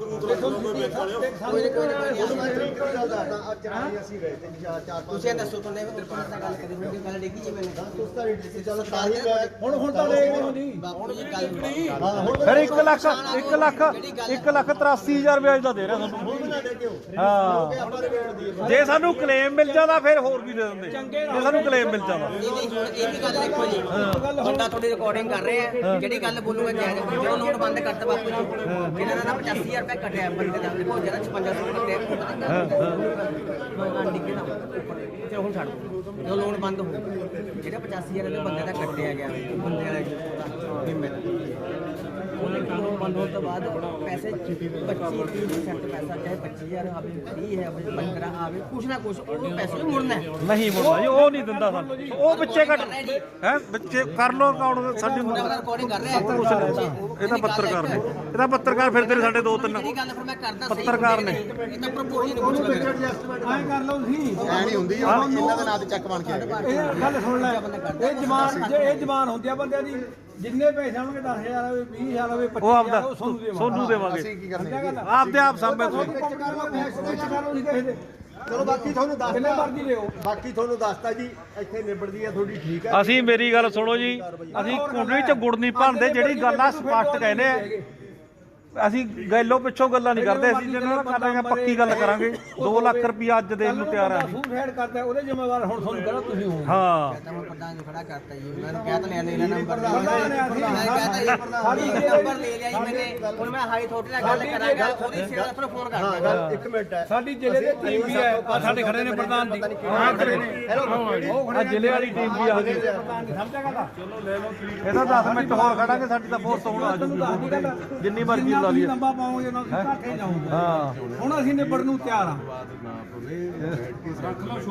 Guru ਤੁਸੀਂ ਇਹ ਦੱਸੋ ਤੁਹਾਨੂੰ ਵੀ ਕਿਰਪਾਨ ਨਾਲ ਗੱਲ ਕਰੀ ਹੁੰਦੀ ਗੱਲ ਡਿੱਗੀ ਜੀ ਮੈਨੂੰ। ਹੁਣ ਹੁਣ ਤਾਂ ਦੇਖ ਨਹੀਂ ਹੁੰਦੀ। ਬਾਪੂ ਜੀ ਗੱਲ ਕਰੋ। ਫਿਰ 1 ਲੱਖ 1 ਲੱਖ 1 ਲੱਖ 83000 ਵਿਆਜ ਦਾ ਦੇ ਰਿਹਾ ਤੁਹਾਨੂੰ ਹਾਂ। ਜੇ ਸਾਨੂੰ ਕਲੇਮ ਮਿਲ ਜਾਂਦਾ ਫਿਰ ਹੋਰ ਵੀ ਦੇ ਦਿੰਦੇ। ਜੇ ਸਾਨੂੰ ਕਲੇਮ ਮਿਲ ਜਾਂਦਾ। ਇਹ ਨਹੀਂ ਹੁਣ ਇਹ ਵੀ ਗੱਲ ਦੇਖੋ ਜੀ। ਬੰਦਾ ਤੁਹਾਡੀ ਰਿਕਾਰਡਿੰਗ ਕਰ ਰਿਹਾ ਜਿਹੜੀ ਗੱਲ ਬੋਲੂਗਾ ਜਾਇਜ਼ ਜਦੋਂ ਨੋਟ ਬੰਦ ਕਰਤਾ ਬਾਪੂ ਜੀ। ਇਹਨਾਂ ਦਾ 85000 ਰੁਪਏ ਕੱਟਿਆ ਬੰਦੇ ਦਾ ਦੇਖੋ ਜਿਹੜਾ 5500 ਕੱਟਿਆ ਹਾਂ ਡਿੱਗੇ ਨਾ ਚਲੋ ਹੁਣ ਛੱਡ। ਜਦੋਂ ਲੋਨ ਬੰਦ ਹੋ ਜਿਹੜਾ 85000 ਦੇ ਬੰਦੇ ਦਾ ਕੱਟਿਆ ਗਿਆ ਬੰਦੇ ਵਾਲਾ ਬੀਮੇ ਦਾ ਉਹਨੇ ਕੀ ਲੋਨ ਬੰਦ ਹੋਣ ਤੋਂ ਬਾਅਦ ਪੈਸੇ 25 30% ਪੈਸਾ ਚਾਹੇ 25000 ਆਵੇ 30 ਹੈ ਆਵੇ 15 ਆਵੇ ਕੁਛ ਨਾ ਕੁਛ ਉਹ ਪੈਸੇ ਮੁੜਨਾ। ਹੈ ਨਹੀਂ ਮੁੜਦਾ ਜੀ ਉਹ ਨਹੀਂ ਦਿੰਦਾ ਸਾਨੂੰ। ਉਹ ਵਿੱਚੇ ਕੱਟ ਹੈ ਵਿੱਚੇ ਕਰ ਲੋ ਅਕਾਊਂਟ ਸਾਡੀ ਰਿਕਾਰਡਿੰਗ ਕਰ ਰਿਹਾ। ਕੁਛ ਨਹੀਂ। ਇਹ ਤਾਂ ਪੱਤਰਕਾਰ ਨੇ। ਇਹ ਤਾਂ ਪੱਤਰਕਾਰ ਫਿਰਦੇ ਨੇ ਸਾਡੇ ਦੋ ਤਿੰਨ। ਗੱਲ ਫਿਰ ਮੈਂ ਕਰਦਾ ਪੱਤਰਕਾਰ ਨੇ। ਇਹ ਤਾਂ ਪ੍ਰਪੋਜ਼ਲ ਰਿਹਾ ਐਂ ਕਰ ਲਓ ਤੁਸੀਂ। ਐ ਨਹੀਂ ਹੁੰਦੀ ਇਹਨਾਂ ਦੇ ਨਾਂ ਤੇ ਚੱਕ ਬਣ ਕੇ ਇਹ ਗੱਲ ਸੁਣ ਲੈ। ਇਹ ਜਮਾਨ ਜੇ ਇਹ ਜਮਾਨ ਹੁੰਦੀ ਆ ਬੰਦਿਆਂ ਦੀ ਜਿੰਨੇ ਪੈਸੇ ਆਉਣਗੇ 10000 ਹੋਵੇ 20000 ਹੋਵੇ 25000 ਉਹ ਆਪਦਾ ਸੋਨੂੰ ਦੇਵਾਂਗੇ। ਅਸੀਂ ਕੀ ਕਰਨਾ ਗੱਲ ਆਪਦੇ ਆਪ ਕਰ ਕਰ ਕਿਸੇ ਦੇ ਚਲੋ ਬਾਕੀ ਤੁਹਾਨੂੰ ਜਿੰਨੇ ਦੱਸਦਾ ਮਰਜ਼ੀ ਲਿਓ ਬਾਕੀ ਤੁਹਾਨੂੰ ਦੱਸਦਾ ਜੀ ਇੱਥੇ ਨਿਬੜਦੀ ਆ ਤੁਹਾਡੀ ਠੀਕ ਆ। ਅਸੀਂ ਮੇਰੀ ਗੱਲ ਸੁਣੋ ਜੀ ਅਸੀਂ ਕੁੰਡਲੀ ਚ ਗੁੜ ਨਹੀਂ ਭਰਦੇ ਜਿਹੜੀ ਗੱਲ ਆ ਸਪਸ਼ਟ ਕਹਿੰਦੇ ਆ। ਅਸੀਂ ਗੱਲੋਂ ਪਿੱਛੋਂ ਗੱਲਾਂ ਨਹੀਂ ਕਰਦੇ ਅਸੀਂ ਜਿਹਨਾਂ ਕਰਾਂਗੇ ਪੱਕੀ ਗੱਲ ਕਰਾਂਗੇ। 2 ਲੱਖ ਰੁਪਇਆ ਅੱਜ ਦੇਣ ਨੂੰ ਤਿਆਰ ਆ ਅਸੀਂ ਫੂਡ ਫੈਡ ਕਰਦਾ ਉਹਦੇ ਜ਼ਿੰਮੇਵਾਰ ਹੁਣ ਤੁਹਾਨੂੰ ਕਹਣਾ ਤੁਸੀਂ ਹੋ। ਹਾਂ ਤਾਂ ਮੈਂ ਪ੍ਰਧਾਨ ਨੂੰ ਖੜਾ ਕਰਤਾ ਜੀ ਮੈਂ ਕਹਿ ਤਾਂ ਲਿਆ ਲੈ ਲੈ ਨੰਬਰ ਮੈਂ ਪ੍ਰਧਾਨ ਨੇ ਅਸੀਂ- ਕਹਤਾ ਜੀ ਨੰਬਰ ਲੈ ਲਿਆ ਜੀ ਮੈਨੇ। ਹੁਣ ਮੈਂ ਹਾਈ ਥੋੜੇ ਨਾਲ ਗੱਲ ਕਰਾਂਗਾ ਉਹਦੀ ਸਿਰ ਤੋਂ ਫੋਨ ਕਰ ਹਾਂ ਗੱਲ ਇੱਕ ਮਿੰਟ ਹੈ। ਸਾਡੀ ਜ਼ਿਲ੍ਹੇ ਦੇ ਟੀਮ ਵੀ ਹੈ। ਆ ਸਾਡੇ ਖੜੇ ਨੇ ਪ੍ਰਧਾਨ ਜੀ। ਹਾਂ ਖੜੇ ਨੇ। ਉਹ ਆ ਜ਼ਿਲ੍ਹੇ ਵਾਲੀ ਟੀਮ ਵੀ ਆ ਗਈ। ਪ੍ਰਧਾਨ ਜੀ ਸਮਝਿਆ ਗੱਲ? ਚਲੋ ਲੈ ਲਓ ਇਹਦਾ 10 ਮਿੰਟ ਹੋਰ ਖੜਾਂਗੇ ਸਾਡੀ ਤਾਂ ਫੋਰਸ ਹੁਣ ਆ ਜੂਗੀ ਜਿੰਨੀ ਮਰਜ਼ੀ ਲਾ ਲਈਏ। ਲੰਬਾ ਘਾਟੇ ਹਾਂ। ਹੁਣ ਅਸੀਂ ਨਿਬੜਨ ਨੂੰ ਤਿਆਰ ਆ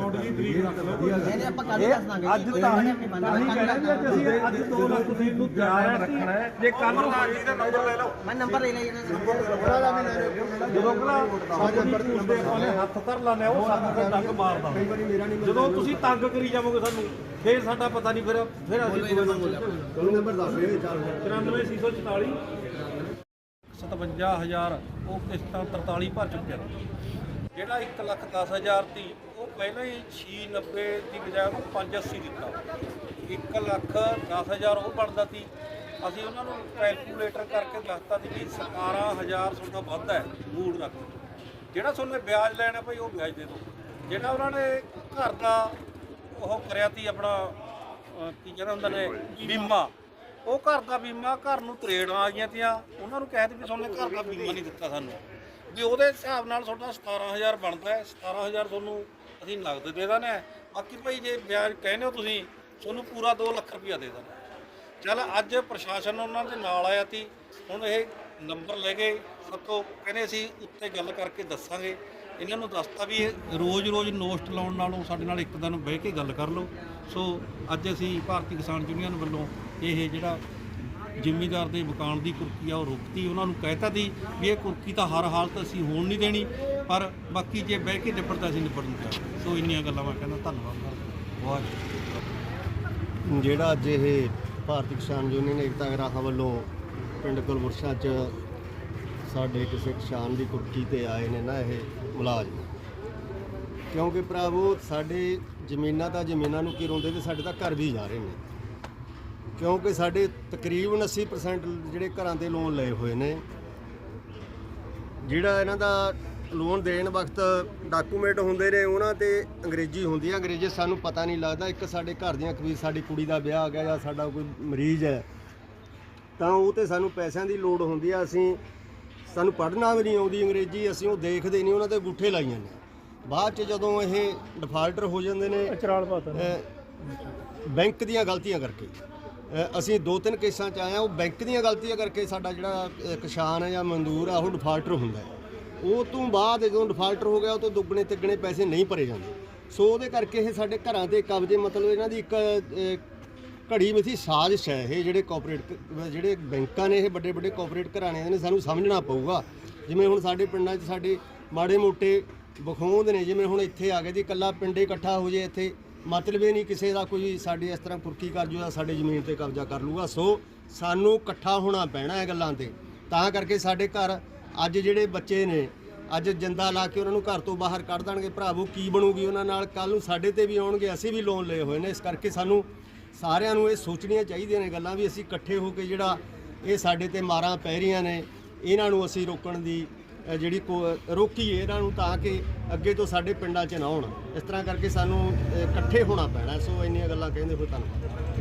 ਇਹਨੇ ਆਪਾਂ ਕੱਲ ਦੱਸ ਦਾਂਗੇ ਅੱਜ ਤਾਂ ਹੀ ਕਿ ਅਸੀਂ ਅੱਜ 2 ਲੱਖ ਤੁਸੀਂ ਨੂੰ ਤਿਆਰ ਰੱਖਣਾ ਹੈ ਜੇ ਕੱਲ ਨੂੰ ਮੈਂ ਨੰਬਰ ਲੈ ਲਿਆ ਜੀ ਇਹਨਾਂ ਦਾ ਜਦੋਂ ਕਲਾ ਸਾਡੇ ਨੰਬਰ ਤੇ ਆਪਾਂ ਨੇ ਹੱਥ ਧਰ ਲਾਣੇ ਉਹ ਸਾਨੂੰ ਫਿਰ ਡੰਗ ਮਾਰਦਾ। ਜਦੋਂ ਤੁਸੀਂ ਤੰਗ ਕਰੀ ਜਾਵੋਗੇ ਸਾਨੂੰ ਫੇਰ ਸਾਡਾ ਪਤਾ ਨਹੀਂ ਫਿਰ ਫਿਰ ਅਸੀਂ ਤੁਹਾਨੂੰ ਨੰਬਰ ਦੱਸ ਚੱਲ 94644 57000 ਉਹ ਕਿਸ਼ਤਾਂ 43 ਭਰ ਚੁੱਕਿਆ। ਜਿਹੜਾ 1 ਲੱਖ 10000 ਦੀ ਉਹ ਪਹਿਲਾਂ ਹੀ 690 ਦੀ ਬਜਾਏ ਉਹ 580 ਦਿੱਤਾ। 1 ਲੱਖ 10000 ਉਹ ਬਣਦਾ ਸੀ। ਅਸੀਂ ਉਹਨਾਂ ਨੂੰ ਕੈਲਕੂਲੇਟਰ ਕਰਕੇ ਦੱਸਤਾ ਸੀ ਵੀ 17000 ਤੁਹਾਡਾ ਵੱਧ ਹੈ ਮੂਡ ਰੱਖ ਜਿਹੜਾ ਤੁਹਾਨੂੰ ਵਿਆਜ ਲੈਣਾ ਭਾਈ, ਉਹ ਵਿਆਜ ਦੇ ਦਿਓ। ਜਿਹੜਾ ਉਹਨਾਂ ਨੇ ਘਰ ਦਾ ਉਹ ਕਰਿਆ ਸੀ ਆਪਣਾ ਕੀ ਕਹਿੰਦਾ ਹੁੰਦਾ ਨੇ, ਬੀਮਾ। ਉਹ ਘਰ ਦਾ ਬੀਮਾ ਘਰ ਨੂੰ ਤਰੇੜਾਂ ਆ ਗਈਆਂ ਤੀਆਂ। ਉਹਨਾਂ ਨੂੰ ਕਹਿ ਦਿੱਤੀ ਵੀ ਤੁਹਾਨੂੰ ਘਰ ਦਾ ਬੀਮਾ ਨਹੀਂ ਦਿੱਤਾ ਸਾਨੂੰ। ਵੀ ਉਹਦੇ ਹਿਸਾਬ ਨਾਲ ਤੁਹਾਡਾ 17000 ਬਣਦਾ ਹੈ। 17000 ਤੁਹਾਨੂੰ ਅਸੀਂ ਨਗਦ ਦੇ ਦਾਂਗੇ ਬਾਕੀ ਭਾਈ, ਜੇ ਵਿਆਜ ਕਹਿੰਦੇ ਹੋ ਤੁਸੀਂ, ਤੁਹਾਨੂੰ ਪੂਰਾ 2 ਲੱਖ ਰੁਪਇਆ ਦੇ ਦਾਂਗੇ ਚਲ ਅੱਜ ਪ੍ਰਸ਼ਾਸਨ ਉਹਨਾਂ ਦੇ ਨਾਲ ਆਇਆ ਤੀ ਹੁਣ ਇਹ ਨੰਬਰ ਲੈ ਗਏ ਸਤੋਂ ਕਹਿੰਦੇ ਅਸੀਂ ਉੱਤੇ ਗੱਲ ਕਰਕੇ ਦੱਸਾਂਗੇ। ਇਹਨਾਂ ਨੂੰ ਦੱਸਤਾ ਵੀ ਇਹ ਰੋਜ਼-ਰੋਜ਼ ਨੋਸਟ ਲਾਉਣ ਨਾਲੋਂ ਸਾਡੇ ਨਾਲ ਇੱਕ ਦਿਨ ਬਹਿ ਕੇ ਗੱਲ ਕਰ ਲਓ। ਸੋ ਅੱਜ ਅਸੀਂ ਭਾਰਤੀ ਕਿਸਾਨ ਯੂਨੀਅਨ ਵੱਲੋਂ ਇਹ ਜਿਹੜਾ ਜ਼ਿਮੀਦਾਰ ਦੇ ਮਕਾਨ ਦੀ ਕੁਰਕੀ ਆ, ਉਹ ਰੋਕਤੀ। ਉਹਨਾਂ ਨੂੰ ਕਹਿਤਾ ਸੀ ਵੀ ਇਹ ਕੁਰਕੀ ਤਾਂ ਹਰ ਹਾਲਤ ਅਸੀਂ ਹੋਣ ਨਹੀਂ ਦੇਣੀ, ਪਰ ਬਾਕੀ ਜੇ ਬਹਿ ਕੇ ਨਿਬੜਦਾ, ਅਸੀਂ ਨਿਬੜਨ ਚਾਹੀਦਾ ਸੋ ਇੰਨੀਆਂ ਗੱਲਾਂ ਮੈਂ ਕਹਿੰਦਾ, ਧੰਨਵਾਦ। ਕਰਦਾ ਵਾਹਿਗੁਰੂ। ਜਿਹੜਾ ਅੱਜ ਇਹ ਭਾਰਤੀ ਕਿਸਾਨ ਯੂਨੀਅਨ ਏਕਤਾ ਗਰਾਹਾਂ ਵੱਲੋਂ ਪਿੰਡ ਕੁਲਵਰਸ਼ਾ 'ਚ ਸਾਡੇ ਕਿਸੇ ਕਿਸਾਨ ਦੀ ਕੁਰਕੀ ਤੇ ਆਏ ਨੇ ਨਾ ਇਹ ਮੁਲਾਜ਼ਮ। ਕਿਉਂਕਿ ਭਰਾਵੋ, ਸਾਡੇ ਜ਼ਮੀਨਾਂ ਤਾਂ ਜ਼ਮੀਨਾਂ ਨੂੰ ਕੀ ਰੋਂਦੇ ਤੇ ਸਾਡੇ ਤਾਂ ਘਰ ਵੀ ਜਾ ਰਹੇ ਨੇ। ਕਿਉਂਕਿ ਸਾਡੇ ਤਕਰੀਬਨ 80% ਜਿਹੜੇ ਘਰਾਂ ਦੇ ਲੋਨ ਲਏ ਹੋਏ ਨੇ, ਜਿਹੜਾ ਇਹਨਾਂ ਦਾ ਲੋਨ ਦੇਣ ਵਕਤ ਡਾਕੂਮੈਂਟ ਹੁੰਦੇ ਨੇ ਉਹਨਾਂ ਤੇ ਅੰਗਰੇਜ਼ੀ ਹੁੰਦੀ ਹੈ ਅੰਗਰੇਜ਼ੀ ਸਾਨੂੰ ਪਤਾ ਨਹੀਂ ਲੱਗਦਾ ਇੱਕ ਸਾਡੇ ਘਰ ਦੀਆਂ ਕਬੀਰ ਸਾਡੀ ਕੁੜੀ ਦਾ ਵਿਆਹ ਆ ਗਿਆ ਜਾਂ ਸਾਡਾ ਕੋਈ ਮਰੀਜ਼ ਹੈ ਤਾਂ ਉਹ ਤੇ ਸਾਨੂੰ ਪੈਸਿਆਂ ਦੀ ਲੋੜ ਹੁੰਦੀ ਆ। ਅਸੀਂ ਸਾਨੂੰ ਪੜ੍ਹਨਾ ਵੀ ਨਹੀਂ ਆਉਂਦੀ ਅੰਗਰੇਜ਼ੀ ਅਸੀਂ ਉਹ ਦੇਖਦੇ ਨਹੀਂ ਉਹਨਾਂ ਤੇ ਗੁੱਠੇ ਲਾਈਆਂ ਨੇ ਬਾਅਦ ਚ ਜਦੋਂ ਇਹ ਡਿਫਾਲਟਰ ਹੋ ਜਾਂਦੇ ਨੇ ਪਾਤਾ ਬੈਂਕ ਦੀਆਂ ਗਲਤੀਆਂ ਕਰਕੇ। ਅਸੀਂ ਦੋ ਤਿੰਨ ਕੇਸਾਂ 'ਚ ਆਏ ਆ ਉਹ ਬੈਂਕ ਦੀਆਂ ਗਲਤੀਆਂ ਕਰਕੇ ਸਾਡਾ ਜਿਹੜਾ ਕਿਸਾਨ ਹੈ ਜਾਂ ਮਜ਼ਦੂਰ ਆ ਉਹ ਡਿਫਾਲਟਰ ਹੁੰਦਾ ਹੈ। ਉਹ ਤੋਂ ਬਾਅਦ ਜਦੋਂ ਡਿਫਾਲਟਰ ਹੋ ਗਿਆ ਉਹ ਤੋਂ ਦੁੱਗਣੇ ਤਿੱਗਣੇ ਪੈਸੇ ਨਹੀਂ ਭਰੇ ਜਾਂਦੇ। ਸੋ ਉਹਦੇ ਕਰਕੇ ਇਹ ਸਾਡੇ ਘਰਾਂ ਤੇ ਕਬਜ਼ੇ ਮਤਲਬ ਇਹਨਾਂ ਦੀ ਇੱਕ ਅਹ, ਘੜੀ ਮਿਥੀ ਸਾਜ਼ਿਸ਼ ਹੈ ਇਹ ਜਿਹੜੇ ਕਾਰਪੋਰੇਟ ਜਿਹੜੇ ਬੈਂਕਾਂ ਨੇ ਇਹ ਵੱਡੇ ਵੱਡੇ ਕਾਰਪੋਰੇਟ ਘਰਾਣੇ ਦੇ ਨੇ ਸਾਨੂੰ ਸਮਝਣਾ ਪਊਗਾ। ਜਿਵੇਂ ਹੁਣ ਸਾਡੇ ਪਿੰਡਾਂ 'ਚ ਸਾਡੇ ਮਾੜੇ ਮੋਟੇ ਬਖੋਂਦ ਨੇ ਜਿਵੇਂ ਹੁਣ ਇੱਥੇ ਆ ਗਏ ਜੀ ਇਕੱਲਾ ਪਿੰਡੇ ਇਕੱਠਾ ਹੋ ਜੇ ਇੱਥੇ ਮਤਲਬ ਇਹ ਨਹੀਂ ਕਿਸੇ ਦਾ ਕੋਈ ਸਾਡੇ ਇਸ ਤਰ੍ਹਾਂ ਕੁਰਕੀ ਕਰ ਜੂਗਾ ਸਾਡੇ ਜ਼ਮੀਨ ਤੇ ਕਬਜ਼ਾ ਕਰ ਲੂਗਾ। ਸੋ ਸਾਨੂੰ ਇਕੱਠਾ ਹੋਣਾ ਪੈਣਾ ਹੈ ਗੱਲਾਂ ਤੇ। ਤਾਂ ਕਰਕੇ ਸਾਡੇ ਘਰ ਅੱਜ ਜਿਹੜੇ ਬੱਚੇ ਨੇ, ਅੱਜ ਜਿੰਦਾ ਲਾ ਕੇ ਉਹਨਾਂ ਨੂੰ ਘਰ ਤੋਂ ਬਾਹਰ ਕੱਢ ਦੇਣਗੇ ਭਰਾਵੋ ਕੀ ਬਣੂਗੀ ਉਹਨਾਂ ਨਾਲ? ਕੱਲ ਨੂੰ ਸਾਡੇ ਤੇ ਵੀ ਆਉਣਗੇ, ਅਸੀਂ ਵੀ ਲੋਨ ਲਏ ਹੋਏ ਨੇ। ਇਸ ਕਰਕੇ ਸਾਨੂੰ ਸਾਰਿਆਂ ਨੂੰ ਇਹ ਸੋਚਣੀਆਂ ਚਾਹੀਦੀਆਂ ਨੇ ਗੱਲਾਂ ਵੀ ਅਸੀਂ ਇਕੱਠੇ ਹੋ ਕੇ ਜਿਹੜਾ ਇਹ ਸਾਡੇ ਤੇ ਮਾਰਾਂ ਪੈ ਰਹੀਆਂ ਨੇ, ਇਹਨਾਂ ਨੂੰ ਅਸੀਂ ਰੋਕਣ ਦੀ ਜਿਹੜੀ ਕੋ- ਰੋਕੀਏ ਇਹਨਾਂ ਨੂੰ ਤਾਂ ਕਿ ਅੱਗੇ ਤੋਂ ਸਾਡੇ ਪਿੰਡਾਂ 'ਚ ਨਾ ਆਉਣ। ਇਸ ਤਰ੍ਹਾਂ ਕਰਕੇ ਸਾਨੂੰ ਇਕੱਠੇ ਹੋਣਾ ਪੈਣਾ। ਸੋ ਇੰਨੀਆਂ ਗੱਲਾਂ ਕਹਿੰਦੇ ਹੋਏ ਧੰਨਵਾਦ।